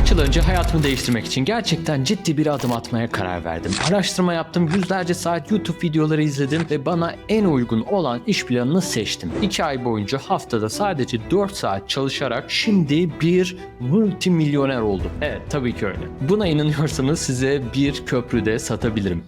Birkaç yıl önce hayatımı değiştirmek için gerçekten ciddi bir adım atmaya karar verdim. Araştırma yaptım, yüzlerce saat YouTube videoları izledim ve bana en uygun olan iş planını seçtim. 2 ay boyunca haftada sadece 4 saat çalışarak şimdi bir multimilyoner oldum. Evet tabii ki öyle. Buna inanıyorsanız size bir köprüde satabilirim.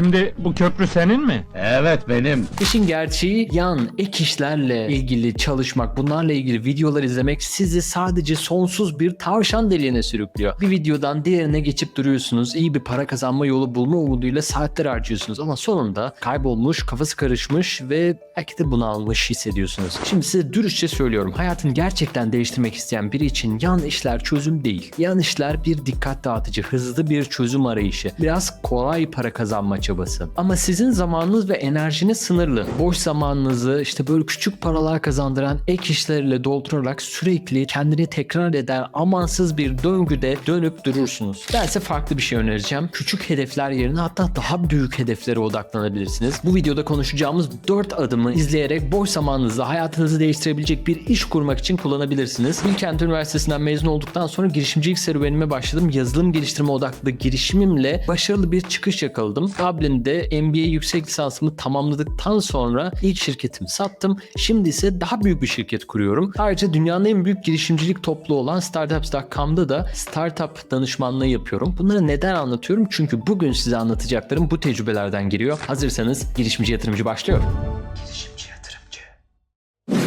Şimdi bu köprü senin mi? Evet benim. İşin gerçeği yan ek işlerle ilgili çalışmak, bunlarla ilgili videolar izlemek sizi sadece sonsuz bir tavşan deliğine sürüklüyor. Bir videodan diğerine geçip duruyorsunuz, iyi bir para kazanma yolu bulma umuduyla saatler harcıyorsunuz ama sonunda kaybolmuş, kafası karışmış ve belki de bunalmış hissediyorsunuz. Şimdi size dürüstçe söylüyorum, hayatını gerçekten değiştirmek isteyen biri için yan işler çözüm değil. Yan işler bir dikkat dağıtıcı, hızlı bir çözüm arayışı. Biraz kolay para kazanma çabası. Ama sizin zamanınız ve enerjiniz sınırlı. Boş zamanınızı işte böyle küçük paralar kazandıran ek işlerle doldurarak sürekli kendini tekrar eden amansız bir döngüde dönüp durursunuz. Ben size farklı bir şey önereceğim. Küçük hedefler yerine hatta daha büyük hedeflere odaklanabilirsiniz. Bu videoda konuşacağımız 4 adımı izleyerek boş zamanınızda hayatınızı değiştirebilecek bir iş kurmak için kullanabilirsiniz. Bilkent Üniversitesi'nden mezun olduktan sonra girişimcilik serüvenime başladım. Yazılım geliştirme odaklı girişimimle başarılı bir çıkış yakaladım. Dublin'de MBA yüksek lisansımı tamamladıktan sonra ilk şirketimi sattım. Şimdi ise daha büyük bir şirket kuruyorum. Ayrıca dünyanın en büyük girişimcilik topluluğu olan Startups.com'da da startup danışmanlığı yapıyorum. Bunları neden anlatıyorum? Çünkü bugün size anlatacaklarım bu tecrübelerden geliyor. Hazırsanız girişimci yatırımcı başlıyor. Girişimci.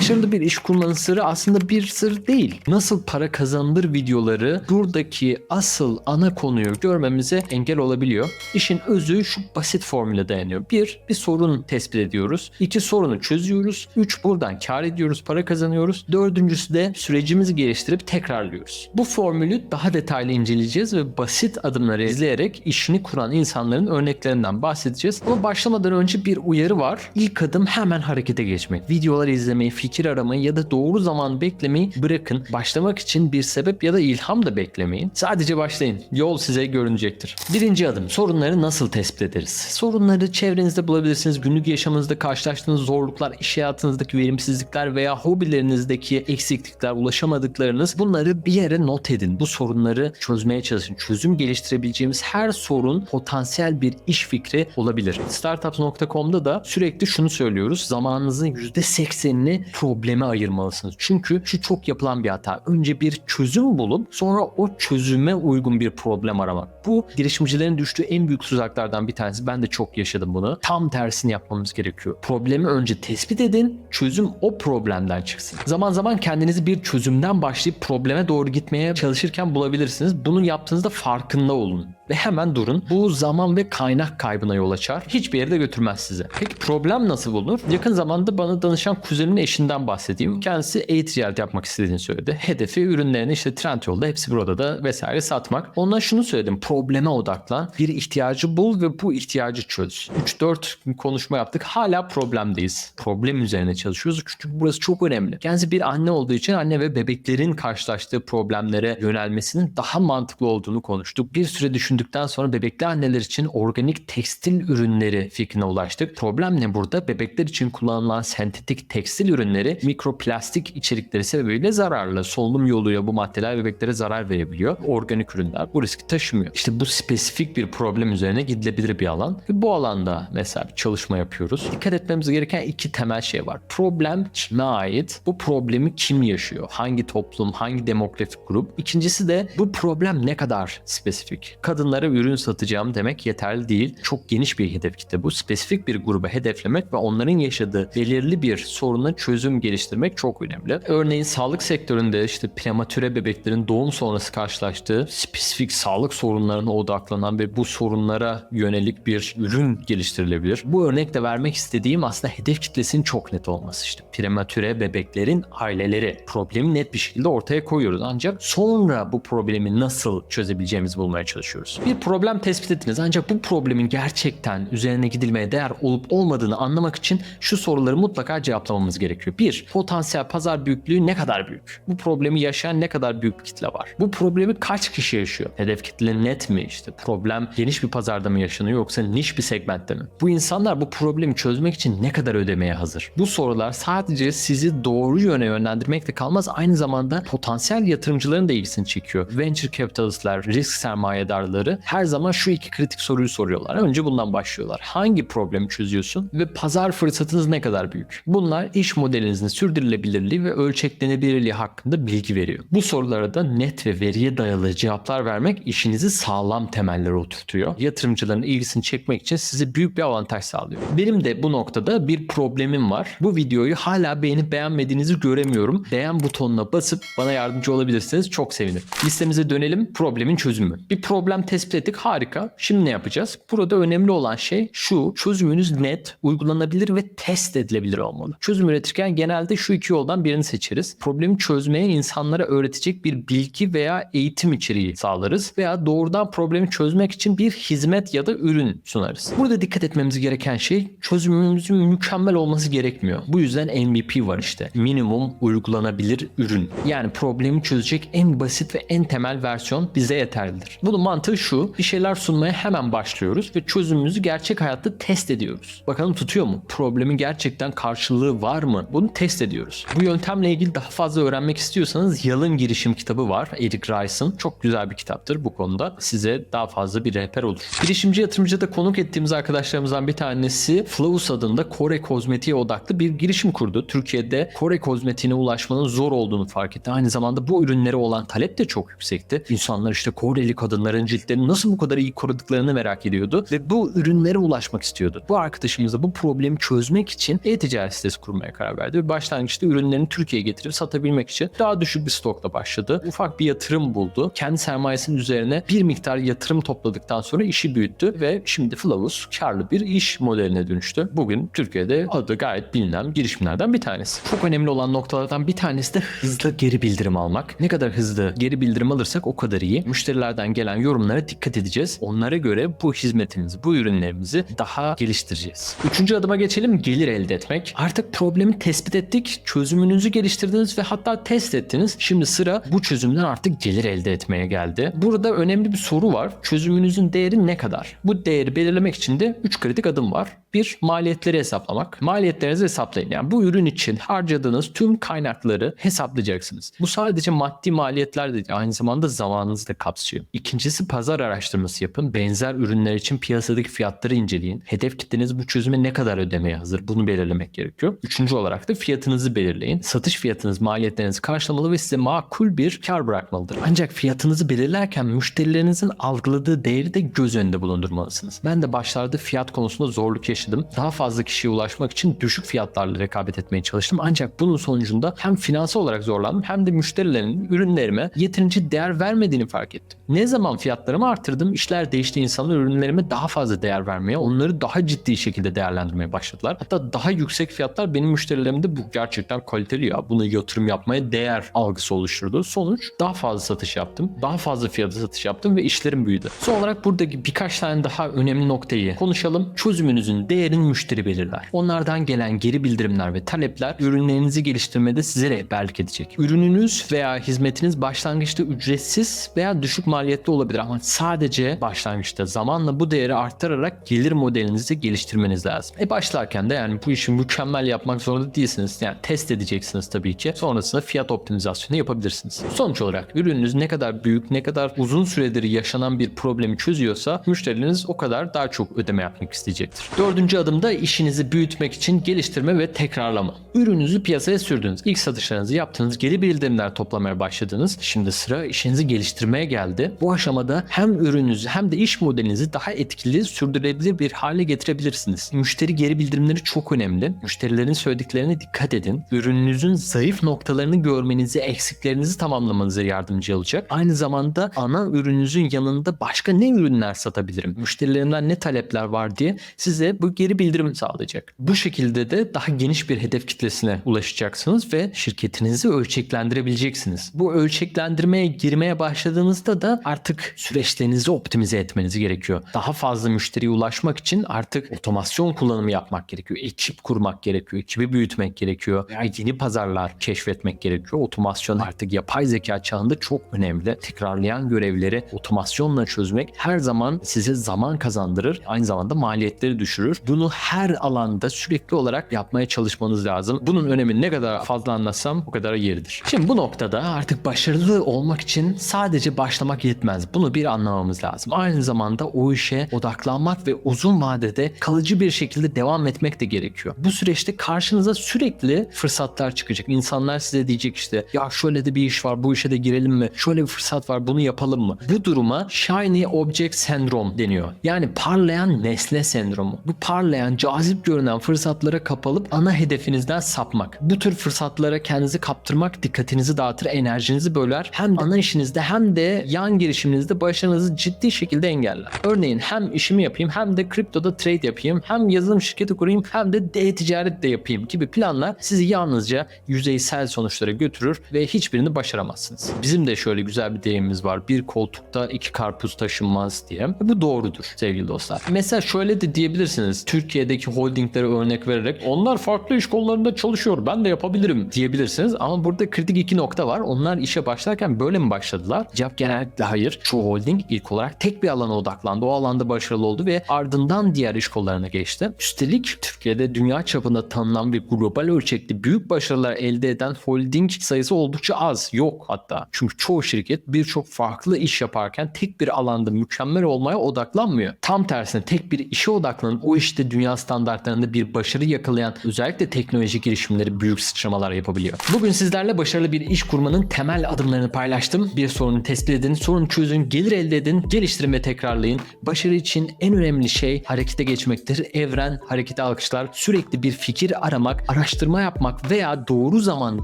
Başarılı bir iş kurmanın sırrı aslında bir sır değil. Nasıl para kazanılır videoları buradaki asıl ana konuyu görmemize engel olabiliyor. İşin özü şu basit formüle dayanıyor. Bir, bir sorun tespit ediyoruz. İki, sorunu çözüyoruz. Üç, buradan kar ediyoruz, para kazanıyoruz. Dördüncüsü de sürecimizi geliştirip tekrarlıyoruz. Bu formülü daha detaylı inceleyeceğiz ve basit adımları izleyerek işini kuran insanların örneklerinden bahsedeceğiz. Ama başlamadan önce bir uyarı var. İlk adım hemen harekete geçmek. Videoları izlemeyi, fikir aramayı ya da doğru zaman beklemeyi bırakın. Başlamak için bir sebep ya da ilham da beklemeyin. Sadece başlayın. Yol size görünecektir. Birinci adım sorunları nasıl tespit ederiz? Sorunları çevrenizde bulabilirsiniz. Günlük yaşamınızda karşılaştığınız zorluklar, iş hayatınızdaki verimsizlikler veya hobilerinizdeki eksiklikler, ulaşamadıklarınız bunları bir yere not edin. Bu sorunları çözmeye çalışın. Çözüm geliştirebileceğimiz her sorun potansiyel bir iş fikri olabilir. Startups.com'da da sürekli şunu söylüyoruz. Zamanınızın %80'ini probleme ayırmalısınız. Çünkü şu çok yapılan bir hata. Önce bir çözüm bulup sonra o çözüme uygun bir problem aramak. Bu girişimcilerin düştüğü en büyük tuzaklardan bir tanesi. Ben de çok yaşadım bunu. Tam tersini yapmamız gerekiyor. Problemi önce tespit edin. Çözüm o problemden çıksın. Zaman zaman kendinizi bir çözümden başlayıp probleme doğru gitmeye çalışırken bulabilirsiniz. Bunu yaptığınızda farkında olun ve hemen durun. Bu zaman ve kaynak kaybına yol açar. Hiçbir yere de götürmez size. Peki problem nasıl bulunur? Yakın zamanda bana danışan kuzenimin eşinden bahsedeyim. Kendisi e-ticaret yapmak istediğini söyledi. Hedefi ürünlerini işte Trendyol'da hepsi burada da vesaire satmak. Ona şunu söyledim. Probleme odaklan. Bir ihtiyacı bul ve bu ihtiyacı çöz. 3-4 konuşma yaptık. Hala problemdeyiz. Problem üzerine çalışıyoruz. Çünkü burası çok önemli. Kendisi bir anne olduğu için anne ve bebeklerin karşılaştığı problemlere yönelmesinin daha mantıklı olduğunu konuştuk. Bir süre düşündükten sonra bebekli anneler için organik tekstil ürünleri fikrine ulaştık. Problem ne burada? Bebekler için kullanılan sentetik tekstil ürünleri mikroplastik içerikleri sebebiyle zararlı. Solunum yoluyla bu maddeler bebeklere zarar verebiliyor. Organik ürünler bu riski taşımıyor. İşte bu spesifik bir problem üzerine gidilebilir bir alan. Ve bu alanda mesela bir çalışma yapıyoruz. Dikkat etmemiz gereken iki temel şey var. Problem kime ait? Bu problemi kim yaşıyor? Hangi toplum, hangi demografik grup? İkincisi de bu problem ne kadar spesifik? Kadınlara ürün satacağım demek yeterli değil. Çok geniş bir hedef kitle bu. Spesifik bir gruba hedeflemek ve onların yaşadığı belirli bir soruna çözüm geliştirmek çok önemli. Örneğin sağlık sektöründe işte prematüre bebeklerin doğum sonrası karşılaştığı spesifik sağlık sorunlarına odaklanan ve bu sorunlara yönelik bir ürün geliştirilebilir. Bu örnekle vermek istediğim aslında hedef kitlesinin çok net olması işte. Prematüre bebeklerin aileleri problemi net bir şekilde ortaya koyuyoruz. Ancak sonra bu problemi nasıl çözebileceğimizi bulmaya çalışıyoruz. Başlıyoruz. Bir problem tespit ettiniz ancak bu problemin gerçekten üzerine gidilmeye değer olup olmadığını anlamak için şu soruları mutlaka cevaplamamız gerekiyor. 1. Potansiyel pazar büyüklüğü ne kadar büyük? Bu problemi yaşayan ne kadar büyük bir kitle var? Bu problemi kaç kişi yaşıyor? Hedef kitle net mi? İşte problem geniş bir pazarda mı yaşanıyor yoksa niş bir segmentte mi? Bu insanlar bu problemi çözmek için ne kadar ödemeye hazır? Bu sorular sadece sizi doğru yöne yönlendirmekle kalmaz aynı zamanda potansiyel yatırımcıların da ilgisini çekiyor. Venture capitalistler, risk sermayedarları her zaman şu iki kritik soruyu soruyorlar. Önce bundan başlıyorlar. Hangi problemi çözüyorsun ve pazar fırsatınız ne kadar büyük? Bunlar iş modelinizin sürdürülebilirliği ve ölçeklenebilirliği hakkında bilgi veriyor. Bu sorulara da net ve veriye dayalı cevaplar vermek işinizi sağlam temellere oturtuyor. Yatırımcıların ilgisini çekmek için size büyük bir avantaj sağlıyor. Benim de bu noktada bir problemim var. Bu videoyu hala beğenip beğenmediğinizi göremiyorum. Beğen butonuna basıp bana yardımcı olabilirsiniz. Çok sevinirim. Listemize dönelim. Problemin çözümü. Bir problem tespit ettik. Harika. Şimdi ne yapacağız? Burada önemli olan şey şu. Çözümünüz net, uygulanabilir ve test edilebilir olmalı. Çözüm üretirken genelde şu iki yoldan birini seçeriz. Problemi çözmeye insanlara öğretecek bir bilgi veya eğitim içeriği sağlarız veya doğrudan problemi çözmek için bir hizmet ya da ürün sunarız. Burada dikkat etmemiz gereken şey çözümümüzün mükemmel olması gerekmiyor. Bu yüzden MVP var işte. Minimum uygulanabilir ürün. Yani problemi çözecek en basit ve en temel versiyon bize yeterlidir. Bunun mantığı şu. Bir şeyler sunmaya hemen başlıyoruz ve çözümümüzü gerçek hayatta test ediyoruz. Bakalım tutuyor mu? Problemin gerçekten karşılığı var mı? Bunu test ediyoruz. Bu yöntemle ilgili daha fazla öğrenmek istiyorsanız Yalın Girişim kitabı var. Eric Rice'ın. Çok güzel bir kitaptır bu konuda. Size daha fazla bir rehber olur. Girişimci yatırımcıda konuk ettiğimiz arkadaşlarımızdan bir tanesi Flavus adında Kore kozmetiğe odaklı bir girişim kurdu. Türkiye'de Kore kozmetiğine ulaşmanın zor olduğunu fark etti. Aynı zamanda bu ürünlere olan talep de çok yüksekti. İnsanlar işte Koreli kadınların ciltlerini nasıl bu kadar iyi koruduklarını merak ediyordu ve bu ürünlere ulaşmak istiyordu. Bu arkadaşımız da bu problemi çözmek için e-ticaret sitesi kurmaya karar verdi ve başlangıçta ürünlerini Türkiye'ye getirip satabilmek için daha düşük bir stokla başladı. Ufak bir yatırım buldu. Kendi sermayesinin üzerine bir miktar yatırım topladıktan sonra işi büyüttü ve şimdi Flavus karlı bir iş modeline dönüştü. Bugün Türkiye'de adı gayet bilinen girişimlerden bir tanesi. Çok önemli olan noktalardan bir tanesi de hızlı geri bildirim almak. Ne kadar hızlı geri bildirim alırsak o kadar iyi. Müşterilerden gelen yorumlara dikkat edeceğiz. Onlara göre bu hizmetimizi, bu ürünlerimizi daha geliştireceğiz. Üçüncü adıma geçelim gelir elde etmek. Artık problemi tespit ettik, çözümünüzü geliştirdiniz ve hatta test ettiniz. Şimdi sıra bu çözümden artık gelir elde etmeye geldi. Burada önemli bir soru var. Çözümünüzün değeri ne kadar? Bu değeri belirlemek için de 3 kritik adım var. Bir, maliyetleri hesaplamak. Maliyetlerinizi hesaplayın. Yani bu ürün için harcadığınız tüm kaynakları hesaplayacaksınız. Bu sadece maddi maliyetler de değil, aynı zamanda zamanınızı da kapsıyor. İkincisi pazar araştırması yapın. Benzer ürünler için piyasadaki fiyatları inceleyin. Hedef kitleniz bu çözüme ne kadar ödemeye hazır? Bunu belirlemek gerekiyor. Üçüncü olarak da fiyatınızı belirleyin. Satış fiyatınız maliyetlerinizi karşılamalı ve size makul bir kar bırakmalıdır. Ancak fiyatınızı belirlerken müşterilerinizin algıladığı değeri de göz önünde bulundurmalısınız. Ben de başlarda fiyat konusunda zorluk yaşadım. Daha fazla kişiye ulaşmak için düşük fiyatlarla rekabet etmeye çalıştım. Ancak bunun sonucunda hem finansal olarak zorlandım hem de müşterilerin ürünlerime yeterince değer vermediğini fark ettim. Ne zaman fiyatlarımı arttırdım işler değişti. İnsanlar ürünlerime daha fazla değer vermeye, onları daha ciddi şekilde değerlendirmeye başladılar. Hatta daha yüksek fiyatlar benim müşterilerimde bu gerçekten kaliteli ya. Buna yatırım yapmaya değer algısı oluşturdu. Sonuç daha fazla satış yaptım. Daha fazla fiyata satış yaptım ve işlerim büyüdü. Son olarak buradaki birkaç tane daha önemli noktayı konuşalım. Çözümünüzün değerini müşteri belirler. Onlardan gelen geri bildirimler ve talepler ürünlerinizi geliştirmede size rehberlik edecek. Ürününüz veya hizmetiniz başlangıçta ücretsiz veya düşük maliyetli olabilir ama sadece başlangıçta zamanla bu değeri arttırarak gelir modelinizi geliştirmeniz lazım. E başlarken de yani bu işi mükemmel yapmak zorunda değilsiniz. Yani test edeceksiniz tabii ki. Sonrasında fiyat optimizasyonu yapabilirsiniz. Sonuç olarak ürününüz ne kadar büyük, ne kadar uzun süredir yaşanan bir problemi çözüyorsa müşteriniz o kadar daha çok ödeme yapmak isteyecektir. Dördüncü adımda işinizi büyütmek için geliştirme ve tekrarlama. Ürününüzü piyasaya sürdünüz. İlk satışlarınızı yaptınız. Geri bildirimler toplamaya başladınız. Şimdi sıra işinizi geliştirmeye geldi. Bu aşamada hem ürününüzü hem de iş modelinizi daha etkili, sürdürülebilir bir hale getirebilirsiniz. Müşteri geri bildirimleri çok önemli. Müşterilerin söylediklerine dikkat edin. Ürününüzün zayıf noktalarını görmenizi, eksiklerinizi tamamlamanıza yardımcı olacak. Aynı zamanda ana ürününüzün yanında başka ne ürünler satabilirim? Müşterilerimden ne talepler var diye size bu geri bildirim sağlayacak. Bu şekilde de daha geniş bir hedef kitlesine ulaşacaksınız ve şirketinizi ölçeklendirebileceksiniz. Bu ölçeklendirmeye girmeye başladığınızda da artık süreç süreçlerinizi optimize etmeniz gerekiyor. Daha fazla müşteriye ulaşmak için artık otomasyon kullanımı yapmak gerekiyor. Ekip kurmak gerekiyor. Ekibi büyütmek gerekiyor. Veya yeni pazarlar keşfetmek gerekiyor. Otomasyon artık yapay zeka çağında çok önemli. Tekrarlayan görevleri otomasyonla çözmek her zaman size zaman kazandırır. Aynı zamanda maliyetleri düşürür. Bunu her alanda sürekli olarak yapmaya çalışmanız lazım. Bunun önemini ne kadar fazla anlatsam o kadar yeridir. Şimdi bu noktada artık başarılı olmak için sadece başlamak yetmez. Bunu bir anlamamız lazım. Aynı zamanda o işe odaklanmak ve uzun vadede kalıcı bir şekilde devam etmek de gerekiyor. Bu süreçte karşınıza sürekli fırsatlar çıkacak. İnsanlar size diyecek işte ya şöyle de bir iş var bu işe de girelim mi? Şöyle bir fırsat var bunu yapalım mı? Bu duruma shiny object sendrom deniyor. Yani parlayan nesne sendromu. Bu parlayan cazip görünen fırsatlara kapalıp ana hedefinizden sapmak. Bu tür fırsatlara kendinizi kaptırmak dikkatinizi dağıtır, enerjinizi böler. Hem ana işinizde hem de yan girişiminizde başarınızı ciddi şekilde engeller. Örneğin hem işimi yapayım hem de kriptoda trade yapayım hem yazılım şirketi kurayım hem de e-ticaret de yapayım gibi planlar sizi yalnızca yüzeysel sonuçlara götürür ve hiçbirini başaramazsınız. Bizim de şöyle güzel bir deyimimiz var. Bir koltukta iki karpuz taşınmaz diye. Bu doğrudur sevgili dostlar. Mesela şöyle de diyebilirsiniz. Türkiye'deki holdinglere örnek vererek onlar farklı iş kollarında çalışıyor ben de yapabilirim diyebilirsiniz. Ama burada kritik iki nokta var. Onlar işe başlarken böyle mi başladılar? Cevap genellikle hayır. Çoğu holding ilk olarak tek bir alana odaklandı. O alanda başarılı oldu ve ardından diğer iş kollarına geçti. Üstelik Türkiye'de dünya çapında tanınan bir global ölçekli büyük başarılar elde eden holding sayısı oldukça az. Yok hatta. Çünkü çoğu şirket birçok farklı iş yaparken tek bir alanda mükemmel olmaya odaklanmıyor. Tam tersine tek bir işe odaklanıp o işte dünya standartlarında bir başarı yakalayan özellikle teknoloji girişimleri büyük sıçramalar yapabiliyor. Bugün sizlerle başarılı bir iş kurmanın temel adımlarını paylaştım. Bir sorunu tespit edin, sorunu çözün, gelir elde edin, geliştirin ve tekrarlayın. Başarı için en önemli şey harekete geçmektir. Evren harekete alkışlar. Sürekli bir fikir aramak, araştırma yapmak veya doğru zaman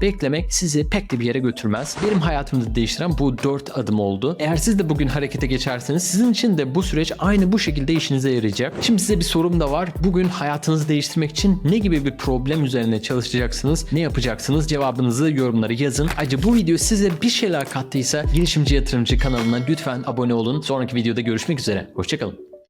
beklemek sizi pek de bir yere götürmez. Benim hayatımı değiştiren bu dört adım oldu. Eğer siz de bugün harekete geçerseniz sizin için de bu süreç aynı bu şekilde işinize yarayacak. Şimdi size bir sorum da var. Bugün hayatınızı değiştirmek için ne gibi bir problem üzerine çalışacaksınız? Ne yapacaksınız? Cevabınızı yorumlara yazın. Ayrıca bu video size bir şeyler kattıysa girişimci yatırımcı kanalına lütfen abone olun. Sonraki videoda görüşmek üzere. Hoşçakalın.